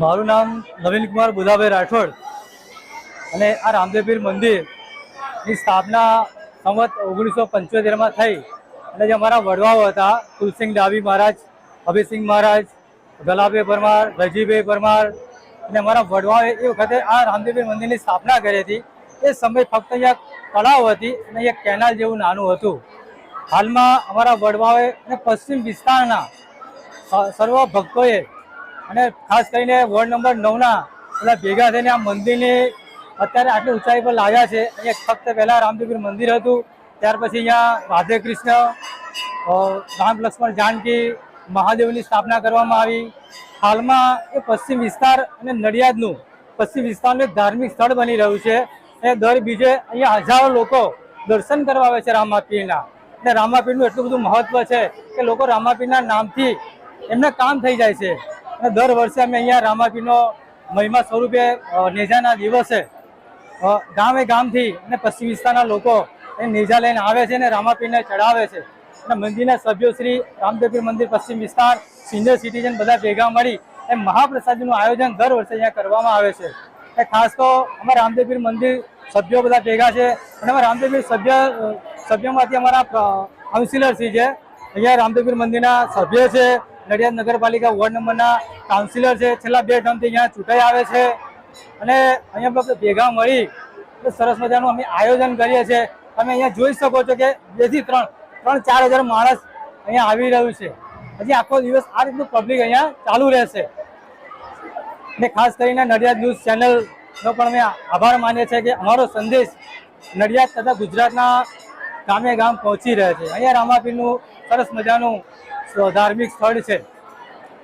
મારું નામ નવીન કુમાર બુધાભાઈ રાઠોડ અને આ રામદેવપીર મંદિરની સ્થાપના સંવત ઓગણીસો પંચોતેરમાં થઈ અને જે અમારા વડવાઓ હતા, કુલસિંહ ડાબી મહારાજ, અભિસિંહ મહારાજ ગલાભાઈ પરમાર રજીભાઈ પરમાર અને અમારા વડવાઓએ એ વખતે આ રામદેવપીર મંદિરની સ્થાપના કરી હતી. એ સમય ફક્ત અહીંયા તળાવ હતી અને અહીંયા કેનાલ જેવું નાનું હતું. હાલમાં અમારા વડવાઓએ અને પશ્ચિમ વિસ્તારના સર્વ ભક્તોએ અને ખાસ કરીને વોર્ડ નંબર નવના બધા ભેગા થઈને આ મંદિરને અત્યારે આટલી ઊંચાઈ પર લાવ્યા છે. અહીંયા ફક્ત પહેલાં રામદેવીર મંદિર હતું, ત્યાર પછી અહીંયા રાધે કૃષ્ણ રામ લક્ષ્મણ જાનકી, મહાદેવની સ્થાપના કરવામાં આવી. હાલમાં એ પશ્ચિમ વિસ્તાર અને નડિયાદનું પશ્ચિમ વિસ્તારનું એક ધાર્મિક સ્થળ બની રહ્યું છે. અને દર બીજે અહીંયા હજારો લોકો દર્શન કરવા આવે છે રામાપીરના. અને રામાપીરનું એટલું બધું મહત્વ છે કે લોકો રામાપીરના નામથી એમને કામ થઈ જાય છે. અને દર વર્ષે અમે અહીંયા રામાપીનો મહિમા સ્વરૂપે નેજાના દિવસે ગામે ગામથી અને પશ્ચિમ વિસ્તારના લોકો એ નેજા લઈને આવે છે અને રામાપીને ચડાવે છે. અને મંદિરના સભ્યો શ્રી રામદેવપીર મંદિર, પશ્ચિમ વિસ્તાર, સિનિયર સિટીઝન બધા ભેગા મળી એ મહાપ્રસાદનું આયોજન દર વર્ષે અહીંયા કરવામાં આવે છે. એ ખાસ તો અમારા રામદેવપીર મંદિર સભ્યો બધા ભેગા છે. અને અમારા રામદેવપીર સભ્ય સભ્યોમાંથી અમારા કાઉન્સિલર છે. અહીંયા રામદેવપીર મંદિરના સભ્ય છે. નડિયાદ નગરપાલિકા વોર્ડ નંબરના કાઉન્સિલર છે. છેલ્લા બે ટર્મથી અહીંયા ચૂંટાઈ આવે છે. અને અહીંયા ભેગા મળી સરસ મજાનું અમે આયોજન કરીએ છીએ. તમે અહીંયા જોઈ શકો છો કે બેથી ત્રણ ત્રણ, ચાર હજાર માણસ અહીંયા આવી રહ્યું છે. હજી આખો દિવસ આ રીતનું પબ્લિક અહીંયા ચાલુ રહેશે. અને ખાસ કરીને નડિયાદ ન્યૂઝ ચેનલનો પણ અમે આભાર માનીએ છીએ કે અમારો સંદેશ નડિયાદ તથા ગુજરાતના ગામે ગામ પહોંચી રહે છે. અહીંયા રામાપીરનું સરસ મજાનું ધાર્મિક સ્થળ છે.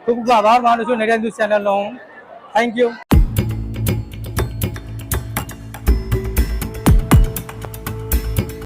ખૂબ ખૂબ આભાર માનું છું. નડિયાદ ન્યૂઝ ચેનલનો હું. Thank you